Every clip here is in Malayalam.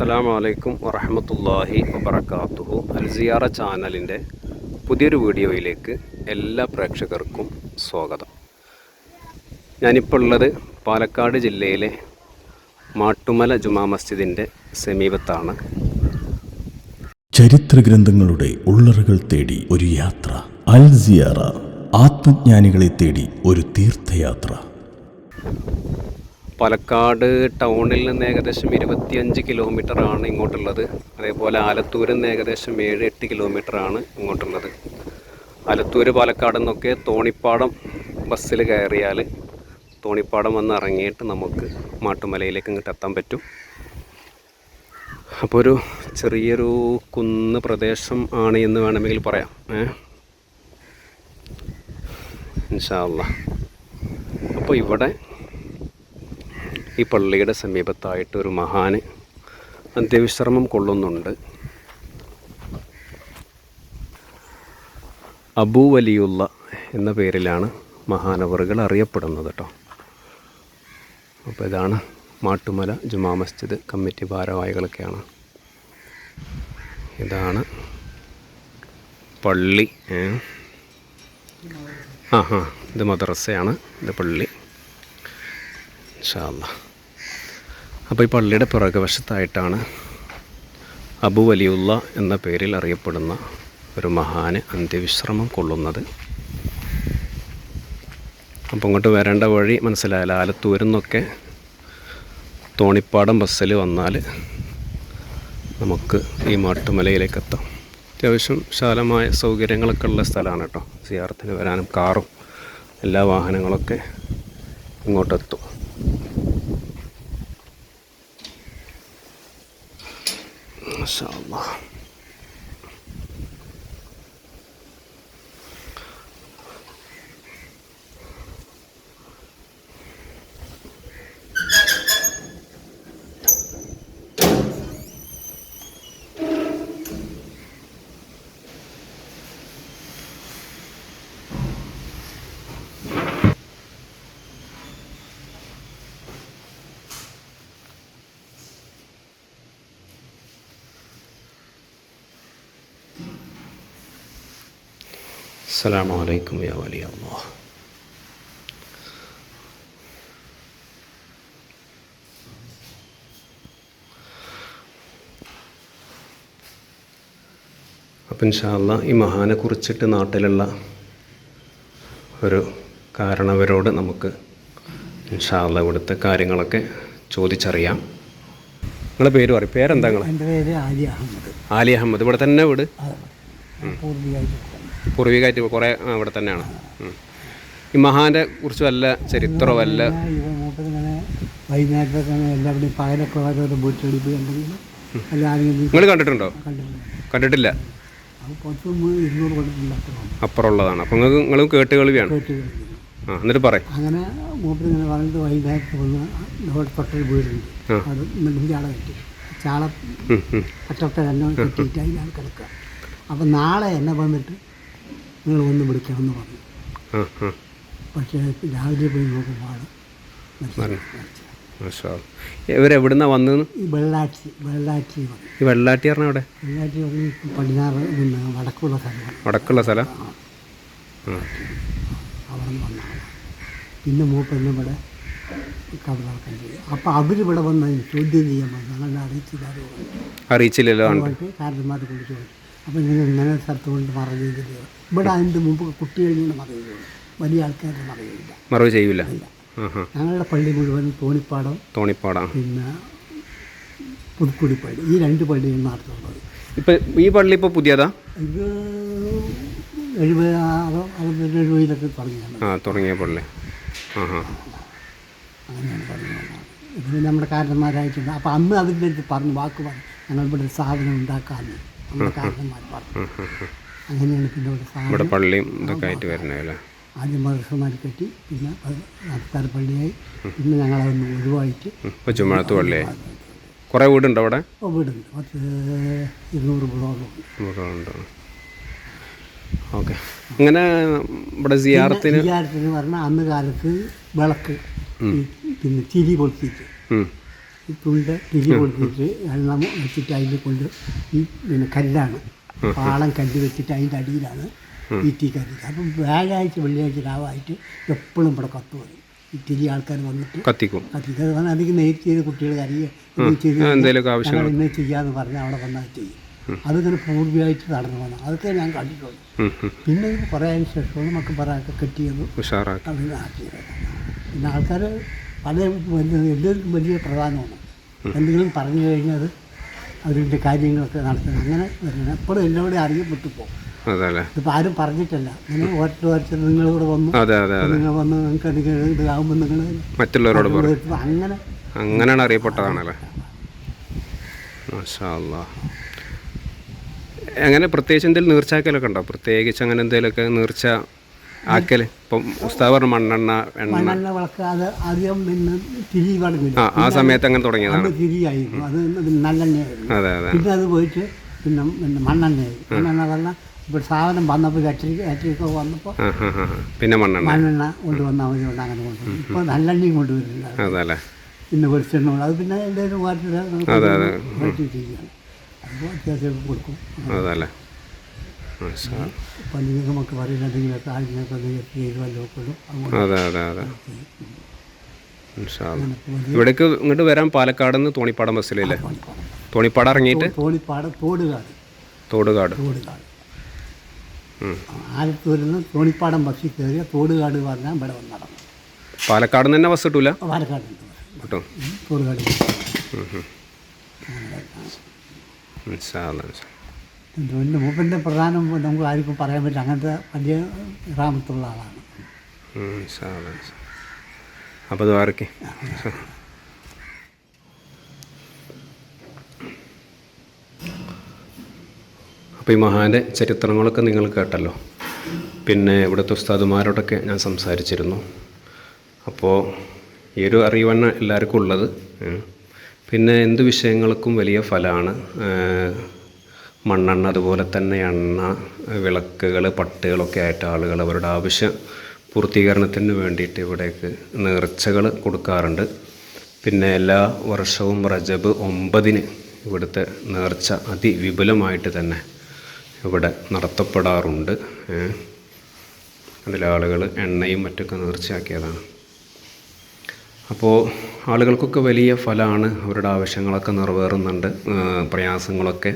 അസ്സലാമു അലൈക്കും വറഹമത്തല്ലാഹി വബർക്കാത്തുഹു അൽസിയാറ ചാനലിന്റെ പുതിയൊരു വീഡിയോയിലേക്ക് എല്ലാ പ്രേക്ഷകർക്കും സ്വാഗതം. ഞാനിപ്പോൾ ഉള്ളത് പാലക്കാട് ജില്ലയിലെ മാട്ടുമല ജുമാ മസ്ജിദിന്റെ സമീപത്താണ്. ചരിത്ര ഗ്രന്ഥങ്ങളുടെ ഉള്ളറുകൾ തേടി ഒരു യാത്ര. അൽ സിയാറ ആത്മജ്ഞാനികളെ തേടി ഒരു തീർത്ഥയാത്ര. പാലക്കാട് ടൗണിൽ നിന്ന് ഏകദേശം ഇരുപത്തിയഞ്ച് കിലോമീറ്റർ ആണ് ഇങ്ങോട്ടുള്ളത്. അതേപോലെ ആലത്തൂരിൽ നിന്ന് ഏകദേശം ഏഴ് എട്ട് കിലോമീറ്റർ ആണ് ഇങ്ങോട്ടുള്ളത്. ആലത്തൂർ പാലക്കാട് നിന്നൊക്കെ തോണിപ്പാടം ബസ്സിൽ കയറിയാൽ തോണിപ്പാടം വന്ന് ഇറങ്ങിയിട്ട് നമുക്ക് മാട്ടുമലയിലേക്ക് ഇങ്ങോട്ട് എത്താൻ പറ്റും. അപ്പോൾ ഒരു ചെറിയൊരു കുന്ന് പ്രദേശം ആണ് എന്ന് വേണമെങ്കിൽ പറയാം. ഏ? ഇൻഷാല്ല അപ്പോൾ ഇവിടെ ഈ പള്ളിയുടെ സമീപത്തായിട്ട് ഒരു മഹാന് അന്ത്യവിശ്രമം കൊള്ളുന്നുണ്ട്. അബൂ വലിയുള്ള എന്ന പേരിലാണ് മഹാനവറുകൾ അറിയപ്പെടുന്നത് കേട്ടോ. അപ്പോൾ ഇതാണ് മാട്ടുമല ജുമാ മസ്ജിദ് കമ്മിറ്റി ഭാരവാഹികളൊക്കെയാണ്. ഇതാണ് പള്ളി. ആ ഹാ ഇത് മദ്രസയാണ് ഇത് പള്ളി. ഇൻഷാല്ല അപ്പോൾ ഈ പള്ളിയുടെ പുറകുവശത്തായിട്ടാണ് അബു വലിയുള്ള എന്ന പേരിൽ അറിയപ്പെടുന്ന ഒരു മഹാന് അന്ത്യവിശ്രമം കൊള്ളുന്നത്. അപ്പം ഇങ്ങോട്ട് വരേണ്ട വഴി മനസ്സിലായാലും ആലത്തൂരിൽ തോണിപ്പാടം ബസ്സിൽ വന്നാൽ നമുക്ക് ഈ മാട്ടുമലയിലേക്ക് എത്താം. അത്യാവശ്യം വിശാലമായ സൗകര്യങ്ങളൊക്കെ ഉള്ള സ്ഥലമാണ് കേട്ടോ. സിയാർത്തിന് വരാനും കാറും എല്ലാ വാഹനങ്ങളൊക്കെ ഇങ്ങോട്ടെത്തും. Maşallah. അസ്സാം അലൈക്കും യാ വലിയ അള്ളാഹ് അപ്പം ഇൻഷാല്ല ഈ മഹാനെ കുറിച്ചിട്ട് നാട്ടിലുള്ള ഒരു കാരണവരോട് നമുക്ക് ഇൻഷാല്ല ഇവിടുത്തെ കാര്യങ്ങളൊക്കെ ചോദിച്ചറിയാം. നിങ്ങളുടെ പേര് പറയും. പേരെന്താ നിങ്ങളെ? ആലി അഹമ്മദ്. ഇവിടെ തന്നെ വീട്? പൂർവിയായി പൂർവികമായിട്ട് കുറേ അവിടെ ഇവിടെ തന്നെയാണ്. ഈ മഹാന്റെ കുറിച്ച് വല്ല ചരിത്രമല്ല വൈകുന്നേരത്തൊക്കെ എല്ലാവരുടെയും പകലൊക്കെ ഓരോരോ നിങ്ങൾ കണ്ടിട്ടുണ്ടോ? കണ്ടിട്ടില്ല. അപ്പുറമുള്ളതാണ്. അപ്പം നിങ്ങൾക്ക് നിങ്ങളും കേട്ട് കേൾവിയാണ്. ആ എന്നിട്ട് പറയും. അങ്ങനെ മൂപ്പർ ഇങ്ങനെ പറഞ്ഞിട്ട് വൈകുന്നേരത്ത് വന്ന് ഇവിടെ തൊട്ടൊരു വീടുണ്ട്. അവിടെ കെട്ടി. ചാള ഉം. തന്നെ കെട്ടിയിട്ട് അതിനാണ് കിടക്കുക. അപ്പം നാളെ എന്നെ വന്നിട്ട് നിങ്ങൾ വന്ന് വിളിക്കാമെന്ന് പറഞ്ഞു. പക്ഷേ രാവിലെ പോയി നോക്കുമ്പോൾ ഇവരെവിടുന്ന വന്നത് ഈ വെള്ളാട്ടി പറഞ്ഞ അവിടെ വെള്ളാച്ചി പറഞ്ഞ് പടിഞ്ഞാറ് പിന്നെ വടക്കുള്ള സ്ഥലമാണ്. വടക്കുള്ള സ്ഥലം? അവിടെ വന്ന പിന്നെ മൂപ്പന്നെ ഇവിടെ കവിതാക്കാൻ ചെയ്യും അപ്പോൾ അവരിവിടെ വന്ന് ചോദ്യം ചെയ്യാൻ വന്നു. ഞങ്ങളുടെ അറിയിച്ചില്ലാതെ അറിയിച്ചില്ലല്ലോ കാരണന്മാരെ കൊണ്ട് ചോദിച്ചു. അപ്പോൾ ഇങ്ങനെ ഇങ്ങനെ സ്ഥലത്ത് കൊണ്ട് മറഞ്ഞില്ല ഇവിടെ അതിന്റെ മുമ്പ് കുട്ടികളിങ്ങനെ മറയുകയുള്ളൂ വലിയ ആൾക്കാരുടെ മറയില്ല മറവ് ചെയ്യൂല. ആ ആ ഞങ്ങളുടെ പള്ളി മുഴുവൻ തോണിപ്പാടം തോണിപ്പാടം. പിന്നെ പുതുക്കുടി പള്ളി. ഈ രണ്ട് പള്ളിയാണ് നടത്തുന്നത് ഇപ്പം ഈ പള്ളി ഇപ്പോൾ പുതിയതാ? ഇത് എഴുപതാറോ അറുപത്തി അറുപത് എഴുപതിലൊക്കെ തുടങ്ങിയാണ് ആ തുടങ്ങിയ പള്ളി. ആ ആ അങ്ങനെയാണ് പറഞ്ഞത് ഇതിന് നമ്മുടെ കാരണന്മാരായിട്ടുണ്ട്. അപ്പോൾ അന്ന് അതിന്റെ അടുത്ത് പറഞ്ഞു വാക്ക് പറഞ്ഞു ഞങ്ങൾ ഇവിടെ ഒരു സാധനം ഉണ്ടാക്കാമെന്ന് നമ്മുടെ കാരണന്മാർ പറഞ്ഞു അങ്ങനെയാണ് പിന്നെ ഇവിടെ പള്ളിയും ഇതൊക്കെ ആയിട്ട് വരുന്നതല്ലേ ആദ്യം മദർസമാർ കെട്ടി പിന്നെ നമസ്കാര പള്ളിയായി പിന്നെ ഞങ്ങളതൊന്ന് ഒഴിവായിട്ട് ഇപ്പോൾ ചുമഴത്ത് പള്ളിയായി. കുറേ വീടുണ്ടോ അവിടെ? ഓ വീടുണ്ട്. പത്ത് ഇരുന്നൂറ് വീടോളം വീടുണ്ട് ഓക്കെ. അങ്ങനെ ഇവിടെ സിയാറത്തിന് സിയാറത്തിന് പറഞ്ഞാൽ അന്ന് കാലത്ത് വിളക്ക് പിന്നെ ചിരി ഉം. ഈ തുണ്ട് തിരി കൊടുത്തിട്ട് വെള്ളം വെച്ചിട്ട് അതിൽ കൊണ്ട് ഈ പിന്നെ കല്ലാണ് പാളം കല്ല് വെച്ചിട്ട് അതിന്റെ അടിയിലാണ് ഈ തീ കല്ല് അപ്പം വ്യാഴാഴ്ച വെള്ളിയാഴ്ച രാവായിട്ട് എപ്പോഴും ഇവിടെ കത്ത് വരും ഈ തിരി ആൾക്കാർ വന്നിട്ട് കത്തിക്കും. കത്തിക്കുക അത് പറഞ്ഞാൽ അധികം നേരിട്ട് ചെയ്ത് കുട്ടികൾ അറിയുക ഇന്ന് ചെയ്യാന്ന് പറഞ്ഞാൽ അവിടെ വന്നാൽ ചെയ്യും. അതിങ്ങനെ പൂർവമായിട്ട് നടന്നു വന്നു. അതൊക്കെ ഞാൻ കണ്ടിട്ടുള്ളൂ. പിന്നെ ഇത് കുറേ അതിന് ശേഷമാണ് നമുക്ക് പറയാനൊക്കെ കെട്ടിയത്. ഉഷാറാക്കി. പിന്നെ ആൾക്കാർ പല വലിയ എല്ലാവർക്കും വലിയ പ്രധാനമാണ്. എന്തെങ്കിലും പറഞ്ഞു കഴിഞ്ഞാൽ അവരുടെ കാര്യങ്ങളൊക്കെ നടത്തുന്നത്. അങ്ങനെ വരുന്നത്. എപ്പോഴും എല്ലാവരുടെയും അറിയപ്പെട്ടു പോകും ഇപ്പം ഇതിപ്പോൾ ആരും പറഞ്ഞിട്ടില്ല. നിങ്ങൾ ഓരോരുത്തർ ഓരോരുത്തർ നിങ്ങളിവിടെ വന്നു. നിങ്ങൾ വന്ന് നിങ്ങൾക്ക് എന്തെങ്കിലും ഇതാകുമ്പോൾ നിങ്ങൾ മറ്റുള്ളവരോട് അങ്ങനെ അങ്ങനെയാണ് അറിയപ്പെട്ടതാണല്ലേ? എങ്ങനെ പ്രത്യേകിച്ച് എന്തെങ്കിലും നീർച്ചാക്കലൊക്കെ ഉണ്ടോ? പ്രത്യേകിച്ച് അങ്ങനെ എന്തെങ്കിലുമൊക്കെ നീർച്ച ആക്കൽ ഇപ്പം ഉസ്താവ് പറഞ്ഞ മണ്ണെണ്ണ എണ്ണ. മണ്ണെണ്ണ വിളക്ക് അത് ആദ്യം പിന്നെ തിരി ആ ആ സമയത്ത് അങ്ങനെ തുടങ്ങിയതാണ്. തിരിയായിരുന്നു അത് നല്ലെണ്ണയായിരുന്നു. അതെ അതെ. പിന്നെ അത് പോയിട്ട് പിന്നെ പിന്നെ മണ്ണെണ്ണയായി. മണ്ണെണ്ണ പറഞ്ഞാൽ ഇപ്പോൾ സാധനം വന്നപ്പോൾ ഇലക്ട്രിക് ഇലക്ട്രിക് വന്നപ്പോൾ ആ ആ ആ ആ. പിന്നെ മണ്ണെണ്ണ. മണ്ണെണ്ണ കൊണ്ടുവന്നാൽ മതി കൊണ്ട് അങ്ങനെ കൊണ്ടുവന്നു ഇപ്പോൾ നല്ലെണ്ണയും കൊണ്ടുവരുന്നില്ല അതെ അല്ലേ പിന്നെ വെളിച്ചെണ്ണ അത് പിന്നെ എന്തെങ്കിലും മാറ്റി അതെ, അതെ. മാറ്റി ചെയ്യുകയാണ് അപ്പോൾ അത്യാവശ്യം കൊടുക്കും. അതെ നമുക്ക് അതെ അതെ അതെ. ഇവിടേക്ക് ഇങ്ങോട്ട് വരാൻ പാലക്കാട് നിന്ന് തോണിപ്പാടം ബസ്സിലല്ലേ? തോണിപ്പാട. ഇറങ്ങിയിട്ട്? തോണിപ്പാട് തോടുകാട്. തോടുകാട്. തോടുകാട്. ഉം. ആലത്തൂരിൽ നിന്ന് തോണിപ്പാടം ബസ്സിൽ കയറിയ തോടുകാട് പറഞ്ഞാൽ ഇവിടെ വന്ന് നടന്നു. പാലക്കാട് നിന്ന് തന്നെ ബസ് കിട്ടൂല? പാലക്കാട് കിട്ടും. തോടുകാട്. എന്റെ മൂപ്പന്റെ പ്രധാനം നമുക്ക് ആർക്കും പറയാൻ പറ്റില്ല. അങ്ങനത്തെ വലിയ ഗ്രാമത്തുള്ള ആളാണ്. അപ്പോൾ അപ്പോൾ ഈ മഹാന്റെ ചരിത്രങ്ങളൊക്കെ നിങ്ങൾ കേട്ടല്ലോ. പിന്നെ ഇവിടുത്തെ ഉസ്താദുമാരോടൊക്കെ ഞാൻ സംസാരിച്ചിരുന്നു. അപ്പോൾ ഈ ഒരു അറിവാണ് എല്ലാവർക്കും ഉള്ളത്. പിന്നെ എന്ത് വിഷയങ്ങൾക്കും വലിയ ഫലമാണ് മണ്ണെണ്ണ അതുപോലെ തന്നെ എണ്ണ വിളക്കുകൾ പട്ടുകളൊക്കെ ആയിട്ട് ആളുകൾ അവരുടെ ആവശ്യ പൂർത്തീകരണത്തിന് വേണ്ടിയിട്ട് ഇവിടേക്ക് നേർച്ചകൾ കൊടുക്കാറുണ്ട്. പിന്നെ എല്ലാ വർഷവും റജബ് ഒമ്പതിന് ഇവിടുത്തെ നേർച്ച അതിവിപുലമായിട്ട് തന്നെ ഇവിടെ നടത്തപ്പെടാറുണ്ട്. അതിലാളുകൾ എണ്ണയും മറ്റൊക്കെ നേർച്ചയാക്കിയതാണ്. അപ്പോൾ ആളുകൾക്കൊക്കെ വലിയ ഫലമാണ് അവരുടെ ആവശ്യങ്ങളൊക്കെ നിറവേറുന്നുണ്ട്. പ്രയാസങ്ങളൊക്കെ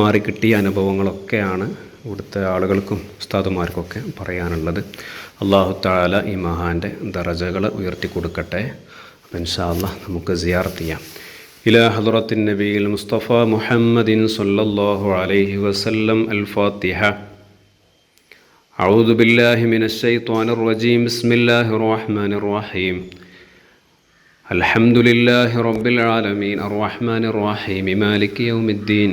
മാറിക്കിട്ടിയ അനുഭവങ്ങളൊക്കെയാണ് ഇവിടുത്തെ ആളുകൾക്കും ഉസ്താദുമാർക്കൊക്കെ പറയാനുള്ളത് അള്ളാഹു താല ഈ മഹാൻ്റെ ദറജകൾ ഉയർത്തി കൊടുക്കട്ടെ അപ്പം ഇൻഷാല്ല നമുക്ക് സിയാർത്ത് ചെയ്യാം إلى حضرة النبي المصطفى محمد صلى الله عليه وسلم الفاتحة أعوذ بالله من الشيطان الرجيم بسم الله الرحمن الرحيم الحمد لله رب العالمين الرحمن الرحيم مالك يوم الدين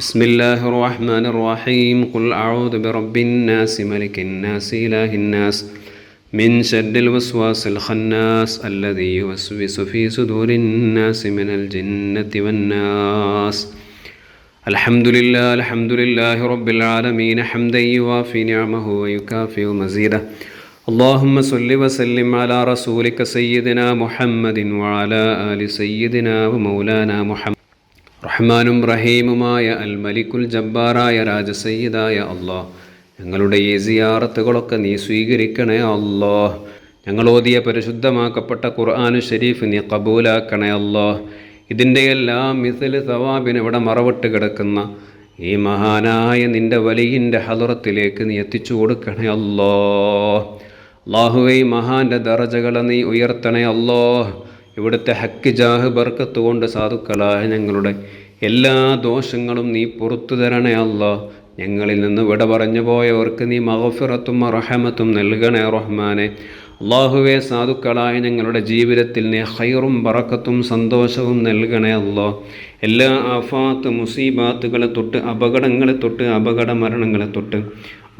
بسم الله الرحمن الرحيم. قل أعوذ برب الناس ملك الناس إله الناس من شر الوسواس الخناس الذي يوسوس في صدور الناس من الجنة والناس. الحمد لله الحمد لله رب العالمين حمدا يوافي نعمه ويكافئ مزيده. اللهم صل وسلم على رسولك سيدنا محمد وعلى آل سيدنا ومولانا محمد. റഹ്മാനും റഹീമുമായ അൽ മലിക്കുൽ ജബ്ബാറായ രാജസയ്യിദായ അള്ളാഹ്. ഞങ്ങളുടെ ഈ സിയാറത്തുകളൊക്കെ നീ സ്വീകരിക്കണേ അള്ളാഹ്. ഞങ്ങൾ ഓതിയ പരിശുദ്ധമാക്കപ്പെട്ട ഖുർആാനു ഷരീഫ് നീ കബൂലാക്കണേ അള്ളാഹ്. ഇതിന്റെ എല്ലാ മിസിൽ സവാബിന് ഇവിടെ മറവിട്ട് കിടക്കുന്ന ഈ മഹാനായ നിന്റെ വലിയിന്റെ ഹലുറത്തിലേക്ക് നീ എത്തിച്ചു കൊടുക്കണേ അല്ലോ അള്ളാഹുവെ മഹാന്റെ ദറജകളെ നീ ഉയർത്തണേ അല്ലോ ഇവിടുത്തെ ഹക്ക് ജാഹ് ബർക്കത്ത് കൊണ്ട് സാധുക്കളായ ഞങ്ങളുടെ എല്ലാ ദോഷങ്ങളും നീ പുറത്തു തരണേ അല്ല. ഞങ്ങളിൽ നിന്ന് വിട പറഞ്ഞു പോയവർക്ക് നീ മഹഫിറത്തും റഹമത്തും നൽകണേ റഹ്മാനെ. അള്ളാഹുവെ സാധുക്കളായ ഞങ്ങളുടെ ജീവിതത്തിൽ നീ ഹൈറും പറക്കത്തും സന്തോഷവും നൽകണേ അല്ലോ. എല്ലാ ആഫാത്ത് മുസീബാത്തുകളെ തൊട്ട് അപകടങ്ങളെ തൊട്ട് അപകട മരണങ്ങളെ തൊട്ട്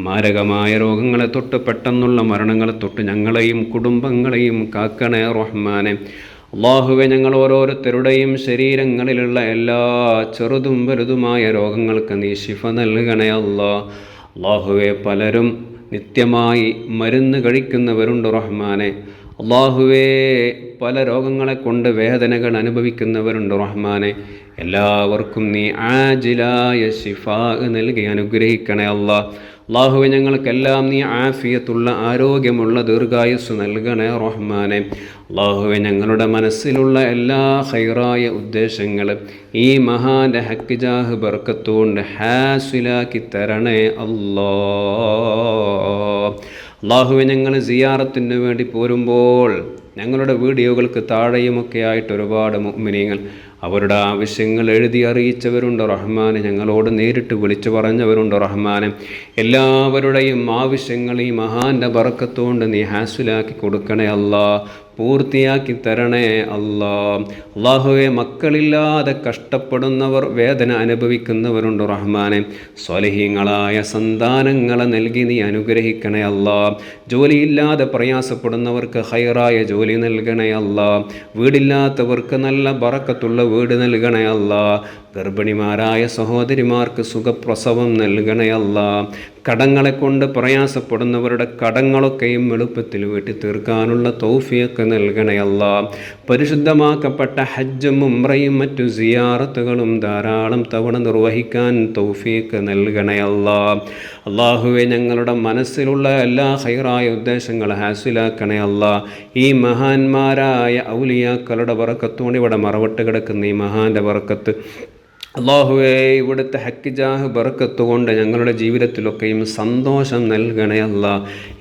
മാരകമായ രോഗങ്ങളെ തൊട്ട് പെട്ടെന്നുള്ള മരണങ്ങളെ തൊട്ട് ഞങ്ങളെയും കുടുംബങ്ങളെയും കാക്കണേ റഹ്മാനെ. അള്ളാഹുവെ ഞങ്ങൾ ഓരോരുത്തരുടെയും ശരീരങ്ങളിലുള്ള എല്ലാ ചെറുതും വലുതുമായ രോഗങ്ങൾക്ക് നീ ശിഫ നൽകണേ അല്ലാ. അള്ളാഹുവെ പലരും നിത്യമായി മരുന്ന് കഴിക്കുന്നവരുണ്ട് റഹ്മാനെ. അള്ളാഹുവേ പല രോഗങ്ങളെ കൊണ്ട് വേദനകൾ അനുഭവിക്കുന്നവരുണ്ട് റഹ്മാനെ. എല്ലാവർക്കും നീ ആജിലായ ശിഫാ നൽകി അനുഗ്രഹിക്കണേ അല്ലാ. അള്ളാഹുവെ ഞങ്ങൾക്കെല്ലാം നീ ആഫിയത്തുള്ള ആരോഗ്യമുള്ള ദീർഘായുസ് നൽകണേ റഹ്മാനെ. അള്ളാഹുവെ ഞങ്ങളുടെ മനസ്സിലുള്ള എല്ലാ ഹൈറായ ഉദ്ദേശങ്ങളും ഈ മഹാന്റെ ഹക്കിജാഹ് ബർക്കത്തുകൊണ്ട് ഹാസിലാക്കി തരണേ അല്ലോ. അള്ളാഹുവെ ഞങ്ങൾ സിയാറത്തിന് വേണ്ടി പോരുമ്പോൾ ഞങ്ങളുടെ വീഡിയോകൾക്ക് താഴെയുമൊക്കെ ആയിട്ട് ഒരുപാട് മുഅ്മിനീങ്ങൾ അവരുടെ ആവശ്യങ്ങൾ എഴുതി അറിയിച്ചവരുണ്ട്. റഹ്മാൻ ഞങ്ങളോട് നേരിട്ട് വിളിച്ചു പറഞ്ഞവരുണ്ട് റഹ്മാനെ എല്ലാവരുടെയും ആവശ്യങ്ങൾ ഈ മഹാന്റെ ബറക്കത്തുകൊണ്ട് നീ ഹാസിലാക്കി കൊടുക്കണേ അല്ലാ പൂർത്തിയാക്കി തരണേ അല്ലാ. അള്ളാഹുവെ മക്കളില്ലാതെ കഷ്ടപ്പെടുന്നവർ വേദന അനുഭവിക്കുന്നവരുണ്ട് റഹ്മാനെ. സ്വലഹീങ്ങളായ സന്താനങ്ങളെ നൽകി നീ അനുഗ്രഹിക്കണേ അല്ലാ. ജോലിയില്ലാതെ പ്രയാസപ്പെടുന്നവർക്ക് ഹൈറായ ജോലി നൽകണേ അല്ലാ. വീടില്ലാത്തവർക്ക് നല്ല ബറക്കത്തുള്ള വീട് നൽകണേ അല്ലാ. ഗർഭിണിമാരായ സഹോദരിമാർക്ക് സുഖപ്രസവം നൽകണയല്ല. കടങ്ങളെ കൊണ്ട് പ്രയാസപ്പെടുന്നവരുടെ കടങ്ങളൊക്കെയും എളുപ്പത്തിൽ വീട്ടി തീർക്കാനുള്ള തൗഫിയൊക്കെ നൽകണയല്ല. പരിശുദ്ധമാക്കപ്പെട്ട ഹജ്ജും ഉംറയും മറ്റു സിയാറത്തുകളും ധാരാളം തവണ നിർവഹിക്കാൻ തോഫിയൊക്കെ നൽകണയല്ല. അള്ളാഹുവെ ഞങ്ങളുടെ മനസ്സിലുള്ള എല്ലാ ഹൈറായ ഉദ്ദേശങ്ങൾ ഹാസിലാക്കണയല്ല. ഈ മഹാന്മാരായ ഔലിയാക്കളുടെ വറക്കത്തോടെ ഇവിടെ മറവിട്ട് കിടക്കുന്ന ഈ മഹാന്റെ വറക്കത്ത് അള്ളാഹുവേ ഇവിടുത്തെ ഹക്കിജാഹ് ബർക്കത്ത് കൊണ്ട് ഞങ്ങളുടെ ജീവിതത്തിലൊക്കെയും സന്തോഷം നൽകണേ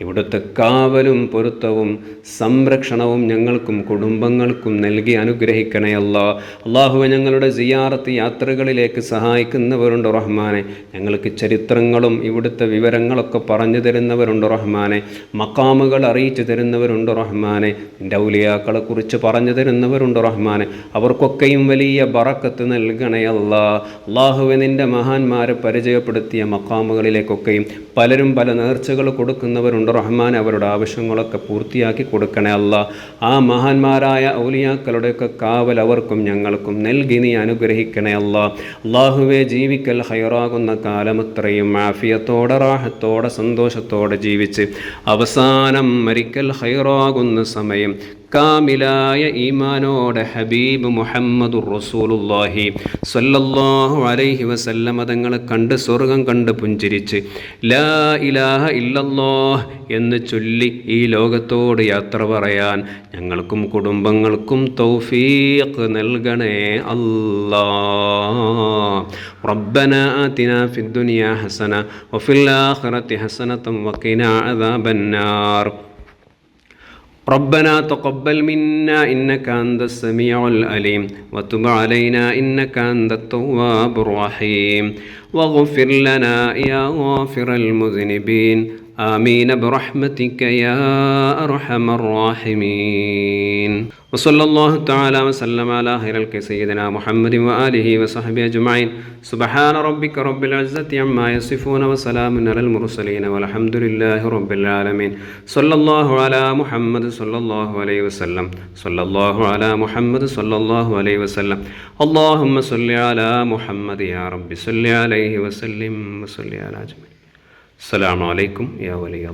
ഇവിടുത്തെ കാവലും പൊരുത്തവും സംരക്ഷണവും ഞങ്ങൾക്കും കുടുംബങ്ങൾക്കും നൽകി അനുഗ്രഹിക്കണേ അല്ല. അള്ളാഹുവെ ഞങ്ങളുടെ സിയാറത്ത് യാത്രകളിലേക്ക് സഹായിക്കുന്നവരുണ്ട് റഹ്മാനെ. ഞങ്ങൾക്ക് ചരിത്രങ്ങളും ഇവിടുത്തെ വിവരങ്ങളൊക്കെ പറഞ്ഞു തരുന്നവരുണ്ട് റഹ്മാനെ. മക്കാമുകൾ അറിയിച്ചു തരുന്നവരുണ്ട് റഹ്മാനെ. ഡൗലിയാക്കളെ ഔലിയാക്കളെ കുറിച്ച് പറഞ്ഞു തരുന്നവരുണ്ട് റഹ്മാനെ. അവർക്കൊക്കെയും വലിയ ബറക്കത്ത് നൽകണേ അള്ളാഹുവെ നിന്റെ മഹാന്മാരെ പരിചയപ്പെടുത്തിയ മക്കാമുകളിലേക്കൊക്കെയും പലരും പല നേർച്ചകൾ കൊടുക്കുന്നവരുണ്ട്. റഹ്മാൻ അവരുടെ ആവശ്യങ്ങളൊക്കെ പൂർത്തിയാക്കി കൊടുക്കണേ അല്ല. ആ മഹാന്മാരായ ഔലിയാക്കളുടെയൊക്കെ കാവൽ അവർക്കും ഞങ്ങൾക്കും നൽകി നീ അനുഗ്രഹിക്കണേ അല്ല. അള്ളാഹുവെ ജീവിക്കൽ ഹൈറാകുന്ന കാലമത്രയും ആഫിയത്തോടെ റാഹത്തോടെ സന്തോഷത്തോടെ ജീവിച്ച് അവസാനം മരിക്കൽ ഹൈറാകുന്ന സമയം കാമിലായ ഈമാനോടെ ഹബീബ് മുഹമ്മദുർ റസൂലുള്ളാഹി സല്ലല്ലാഹു അലൈഹി വസല്ലമ തങ്ങളെ കണ്ട് സ്വർഗം കണ്ട് പുഞ്ചിരിച്ച് ലാ ഇലാഹ ഇല്ലല്ലാഹ് എന്ന് ചൊല്ലി ഈ ലോകത്തോട് യാത്ര പറയാൻ ഞങ്ങൾക്കും കുടുംബങ്ങൾക്കും തൗഫീഖ് നൽകണേ അല്ലാ ربنا آتنا في الدنيا حسنة وفي الآخرة حسنة وقنا عذاب النار ربنا تقبل منا إنك أنت السميع العليم وتب علينا إنك أنت التواب الرحيم. واغفر لنا يا غافر المذنبين. آمين برحمتك يا أرحم الراحمين وصلى الله تعالى وسلم على خير الك سيدنا محمد وآله وصحبه أجمعين سبحان ربك رب العزة عما يصفون وسلام على المرسلين والحمد لله رب العالمين صلى الله على محمد صلى الله عليه وسلم صلى الله على محمد صلى الله عليه وسلم اللهم صل على محمد يا رب صل عليه وسلم وصل على جميع അസ്സാം വലൈക്കും യാ വലിയ